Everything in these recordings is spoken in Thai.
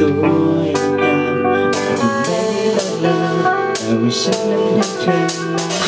so I am. I'm made of love. I.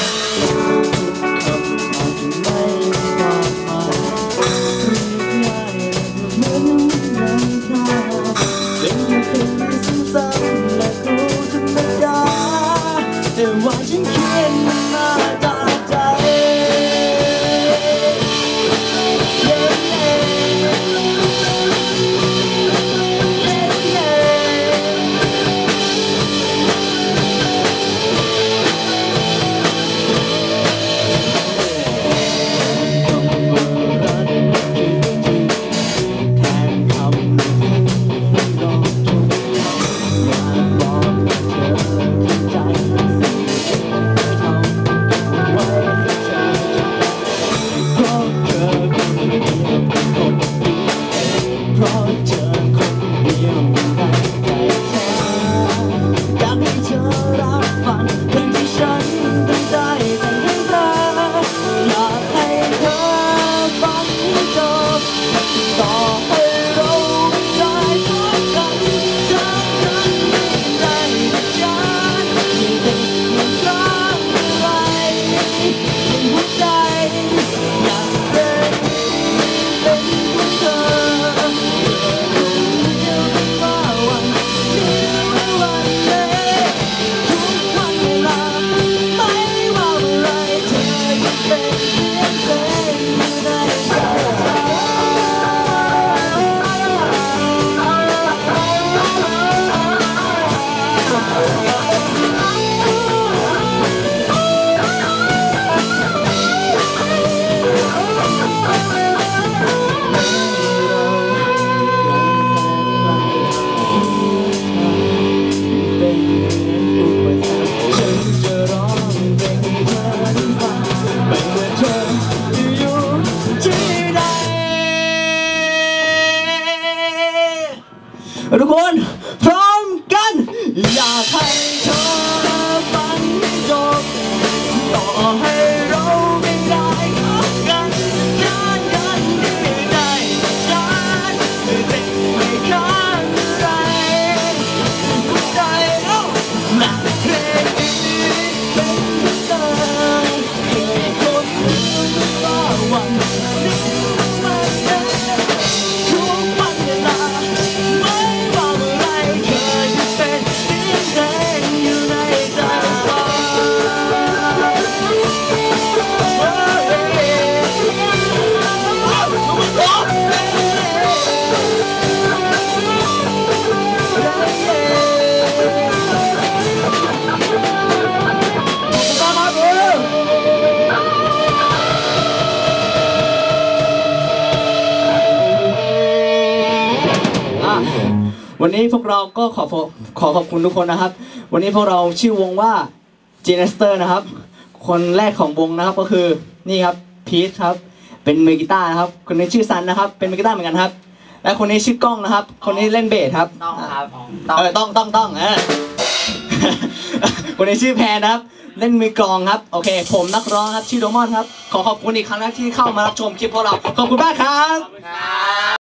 ทุกคนพร้อมกัน อยากให้เธอ วันนี้พวกเราก็ขอขอขอขอบคุณทุกคนนะครับ วันนี้พวกเราชื่อวงว่า g e n e s t e r นะครับ คนแรกของวงนะครับก็คือนี่ครับพีทครับ เป็นมือกีตาร์นะครับ คนนี้ชื่อซันนะครับ เป็นมือกีตาร์เหมือนกันครับ และคนนี้ชื่อกล้องนะครับ คนนี้เล่นเบสครับต้องครับเออต้องต้องต้องเออคนนี้ชื่อแพรนะครับเล่นมือกลองครับ โอเค ผมนักร้องครับชื่อโดมอนครับ ขอขอบคุณอีกครั้งนะที่เข้ามารับชมคลิปพวกเรา ขอบคุณมากครับครับ